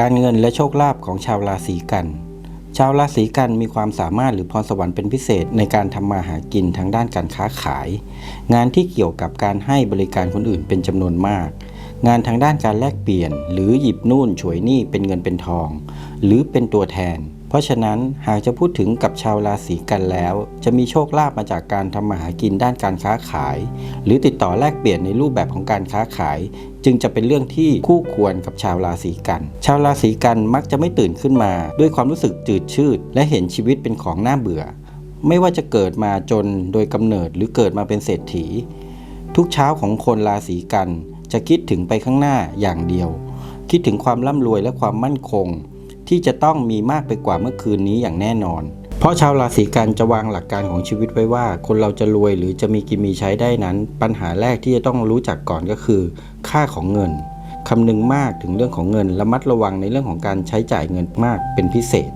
การเงินและโชคลาภของชาวราศีกัน ชาวราศีกันมีความสามารถหรือพรสวรรค์เป็นพิเศษในการทำมาหากินทางด้านการค้าขาย งานที่เกี่ยวกับการให้บริการคนอื่นเป็นจำนวนมาก งานทางด้านการแลกเปลี่ยน หรือหยิบนู่นฉวยนี่เป็นเงินเป็นทอง หรือเป็นตัวแทน ราะฉะนั้นหากจะพูดถึงกับชาวราศีกันแล้ว จะมีโชคลาภมาจากการทำมาหากินด้านการค้าขาย หรือติดต่อแลกเปลี่ยนในรูปแบบของการค้าขาย จึงจะเป็นเรื่องที่คู่ควรกับชาวราศีกัน ชาวราศีกันมักจะไม่ตื่นขึ้นมา ด้วยความรู้สึกจืดชืด และเห็นชีวิตเป็นของน่าเบื่อ ไม่ว่าจะเกิดมาจนโดยกำเนิดหรือเกิดมาเป็นเศรษฐี ทุกเช้าของคนราศีกัน จะคิดถึงไปข้างหน้าอย่างเดียว คิดถึงความร่ำรวยและความมั่นคง ที่จะต้องมีมากไปกว่าเมื่อคืนนี้อย่างแน่นอน เพราะชาวราศีกันจะวางหลักการของชีวิตไว้ว่า คนเราจะรวยหรือจะมีกินมีใช้ได้นั้น ปัญหาแรกที่จะต้องรู้จักก่อนก็คือ ค่าของเงินคำนึงมากถึงเรื่องของเงินระมัดระวังในเรื่องของการใช้จ่ายเงินมากเป็นพิเศษ